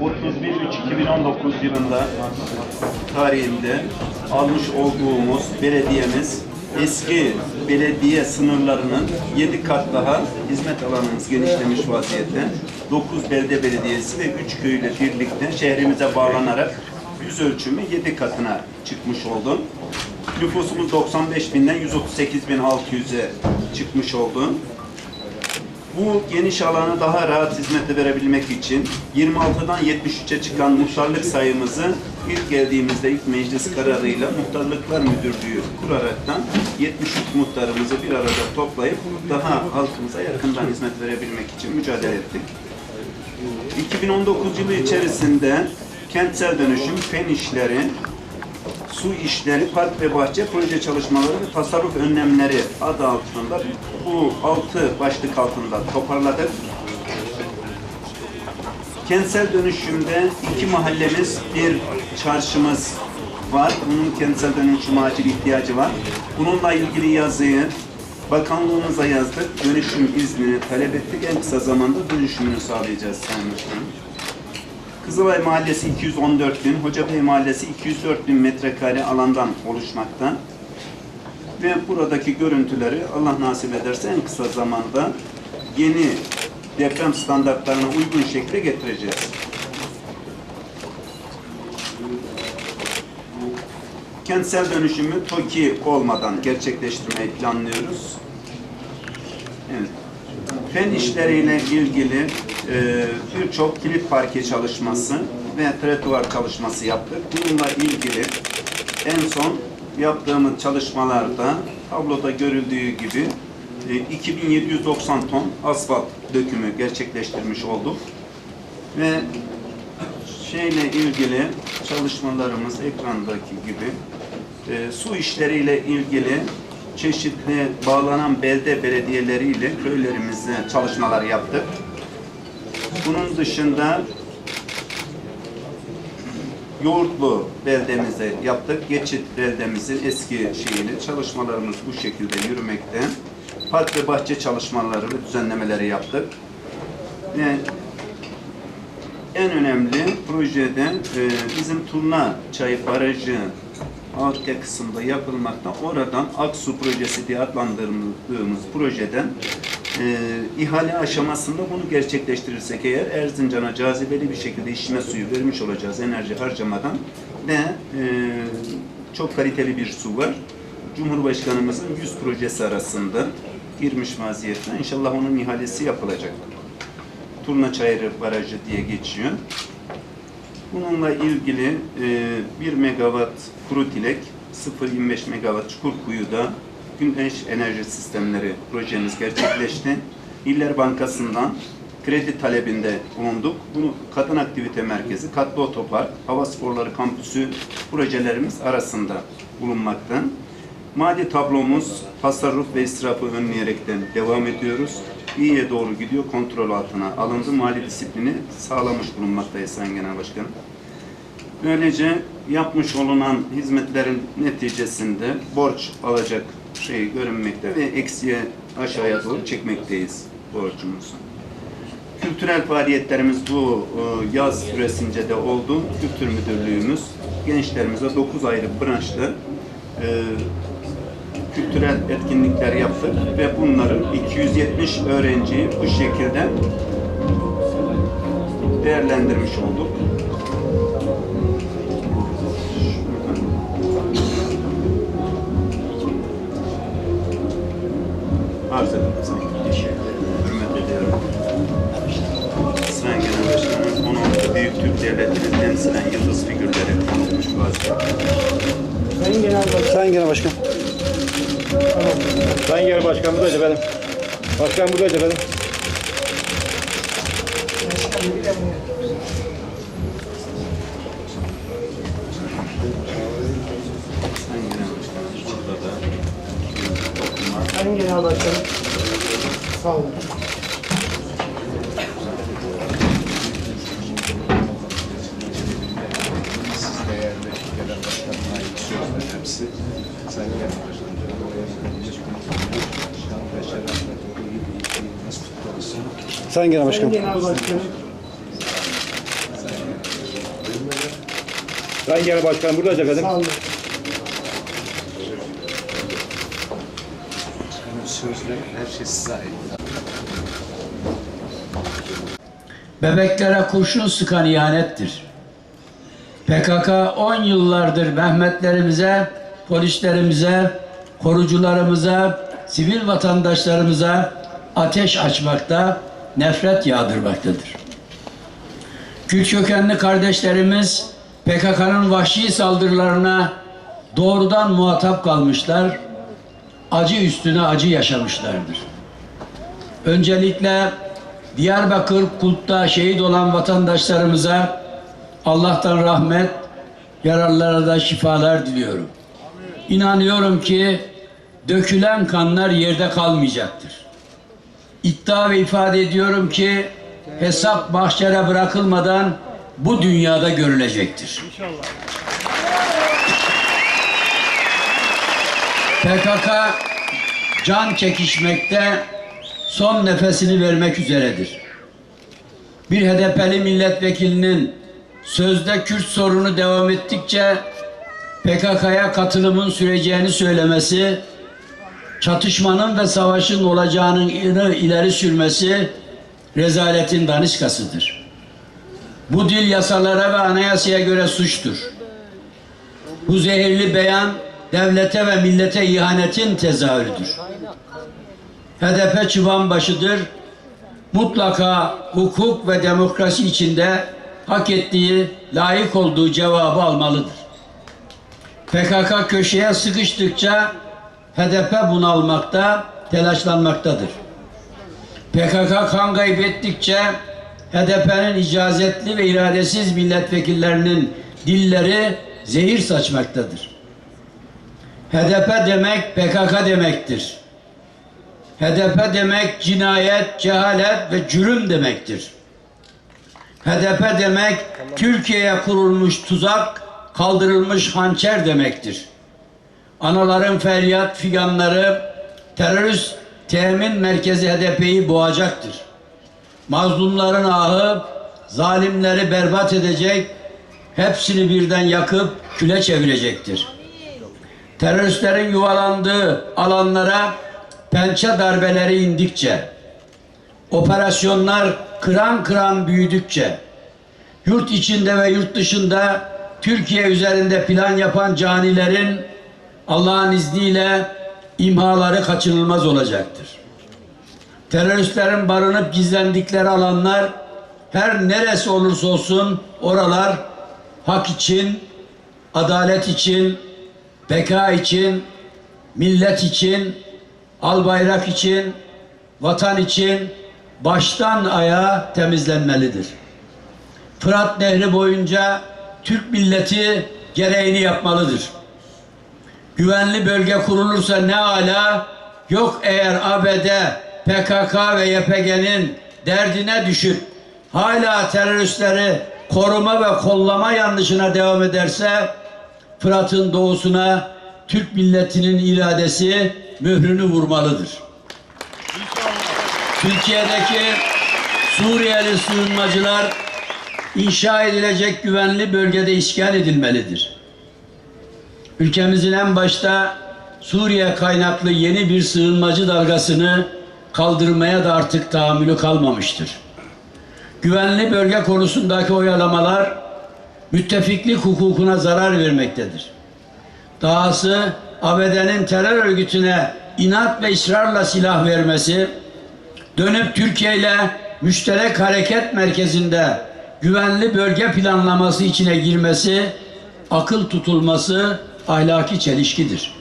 31-3-2019 yılında tarihinde almış olduğumuz belediyemiz eski belediye sınırlarının 7 kat daha hizmet alanımız genişlemiş vaziyette. 9 belde belediyesi ve 3 köyle birlikte şehrimize bağlanarak yüz ölçümü 7 katına çıkmış oldu. Nüfusumuz 95 binden 138 bin 600'e çıkmış oldu. Bu geniş alanı daha rahat hizmete verebilmek için 26'dan 73'e çıkan muhtarlık sayımızı ilk geldiğimizde ilk meclis kararıyla Muhtarlıklar Müdürlüğü kuraraktan 73 muhtarımızı bir arada toplayıp daha halkımıza yakından hizmet verebilmek için mücadele ettik. 2019 yılı içerisinde kentsel dönüşüm, fen işleri, su işleri, park ve bahçe proje çalışmaları ve tasarruf önlemleri adı altında bu altı başlık altında toparladık. Kentsel dönüşümde iki mahallemiz, bir çarşımız var. Bunun kentsel dönüşüm acil ihtiyacı var. Bununla ilgili yazıyı bakanlığımıza yazdık. Dönüşüm iznini talep ettik. En kısa zamanda dönüşümünü sağlayacağız Sayın Başkanım. Kızılay Mahallesi 214 bin, Hocabey Mahallesi 204 bin metrekare alandan oluşmakta. Ve buradaki görüntüleri Allah nasip ederse en kısa zamanda yeni deprem standartlarına uygun şekilde getireceğiz. Kentsel dönüşümü TOKİ olmadan gerçekleştirmeyi planlıyoruz. Evet. Fen işleriyle ilgili e, birçok kilit parke çalışması ve tretuar çalışması yaptık. Bununla ilgili en son yaptığımız çalışmalarda tabloda görüldüğü gibi e, 2790 ton asfalt dökümü gerçekleştirmiş olduk. Ve şeyle ilgili çalışmalarımız ekrandaki gibi e, su işleriyle ilgili çeşitli bağlanan belde belediyeleriyle köylerimizde çalışmalar yaptık. Bunun dışında Yoğurtlu beldemize yaptık. Geçit beldemizin eski şeyini çalışmalarımız bu şekilde yürümekte. Park ve bahçe çalışmaları düzenlemeleri yaptık. Ve en önemli projede e, bizim Turna Çay Barajı altyapı kısımda yapılmakta. Oradan Aksu projesi diye adlandırdığımız projeden e, ihale aşamasında bunu gerçekleştirirsek eğer Erzincan'a cazibeli bir şekilde içme suyu vermiş olacağız enerji harcamadan ve e, çok kaliteli bir su var. Cumhurbaşkanımızın 100 projesi arasında girmiş vaziyette. İnşallah onun ihalesi yapılacak. Turna Çayırı Barajı diye geçiyor. Bununla ilgili e, 1 megawatt kuru tilek, 0.25 megawatt Çukurkuyu'da güneş enerji sistemleri projemiz gerçekleşti. İller Bankası'ndan kredi talebinde bulunduk. Bunu Kadın Aktivite Merkezi, Katlı Otopark, Hava Sporları Kampüsü projelerimiz arasında bulunmakta. Mali tablomuz tasarruf ve israfı önleyerekten devam ediyoruz. İyiye doğru gidiyor, kontrol altına alındı. Mali disiplini sağlamış bulunmaktayız Sayın Genel Başkanım. Böylece yapmış olunan hizmetlerin neticesinde borç alacak şey görünmekte ve eksiye aşağıya doğru çekmekteyiz borcumuzu. Kültürel faaliyetlerimiz bu e, yaz süresince de oldu. Kültür Müdürlüğümüz gençlerimize 9 ayrı branşta e, kültürel etkinlikler yaptık ve bunların 270 öğrenciyi bu şekilde değerlendirmiş olduk. Arz ederim Sayın Hürmet ediyorum. Sayın Genel Başkanım, 16 büyük Türk devletini temsilen yıldız figürleri konulmuş vaziyette. Sayın Genel Başkan. Sayın Genel Başkan. Sayın Genel Başkan buradayız efendim. Başkan buradayız efendim. Hem genel başkanım. Sağ olun. Siz değerli genel başkanına ait sözler Sayın Genel Başkanım. Sayın Genel Başkanım. Sayın Genel Başkanım buradayız efendim. Sağ olun. Başkanım sözler her şey size ait. Bebeklere kurşun sıkan ihanettir. PKK 10 yıllardır Mehmetlerimize, polislerimize, korucularımıza, sivil vatandaşlarımıza ateş açmakta, nefret yağdırmaktadır. Kürt kökenli kardeşlerimiz PKK'nın vahşi saldırılarına doğrudan muhatap kalmışlar, acı üstüne acı yaşamışlardır. Öncelikle Diyarbakır Kult'ta şehit olan vatandaşlarımıza Allah'tan rahmet, yararlara da şifalar diliyorum. İnanıyorum ki dökülen kanlar yerde kalmayacaktır. İddia ve ifade ediyorum ki hesap mahşere bırakılmadan bu dünyada görülecektir. PKK can çekişmekte son nefesini vermek üzeredir. Bir HDP'li milletvekilinin sözde Kürt sorunu devam ettikçe PKK'ya katılımın süreceğini söylemesi, çatışmanın ve savaşın olacağının ileri sürmesi rezaletin daniskasıdır. Bu dil yasalara ve anayasaya göre suçtur. Bu zehirli beyan devlete ve millete ihanetin tezahürüdür. HDP çıban başıdır. Mutlaka hukuk ve demokrasi içinde hak ettiği, layık olduğu cevabı almalıdır. PKK köşeye sıkıştıkça HDP bunalmakta, telaşlanmaktadır. PKK kan kaybettikçe HDP'nin icazetli ve iradesiz milletvekillerinin dilleri zehir saçmaktadır. HDP demek PKK demektir. HDP demek cinayet, cehalet ve cürüm demektir. HDP demek Türkiye'ye kurulmuş tuzak, kaldırılmış hançer demektir. Anaların feryat figanları terörist temin merkezi HDP'yi boğacaktır. Mazlumların ahı zalimleri berbat edecek, hepsini birden yakıp küle çevirecektir. Teröristlerin yuvalandığı alanlara pençe darbeleri indikçe, operasyonlar kıran kıran büyüdükçe, yurt içinde ve yurt dışında Türkiye üzerinde plan yapan canilerin Allah'ın izniyle imhaları kaçınılmaz olacaktır. Teröristlerin barınıp gizlendikleri alanlar her neresi olursa olsun oralar hak için, adalet için, beka için, millet için, al bayrak için, vatan için baştan ayağa temizlenmelidir. Fırat Nehri boyunca Türk milleti gereğini yapmalıdır. Güvenli bölge kurulursa ne ala, yok eğer ABD, PKK ve YPG'nin derdine düşüp hala teröristleri koruma ve kollama yanlışına devam ederse Fırat'ın doğusuna Türk milletinin iradesi mührünü vurmalıdır. Türkiye'deki Suriyeli sığınmacılar inşa edilecek güvenli bölgede işgal edilmelidir. Ülkemizin en başta Suriye kaynaklı yeni bir sığınmacı dalgasını kaldırmaya da artık tahammülü kalmamıştır. Güvenli bölge konusundaki oyalamalar müttefiklik hukukuna zarar vermektedir. Dahası ABD'nin terör örgütüne inat ve ısrarla silah vermesi, dönüp Türkiye ile müşterek hareket merkezinde güvenli bölge planlaması içine girmesi, akıl tutulması ahlaki çelişkidir.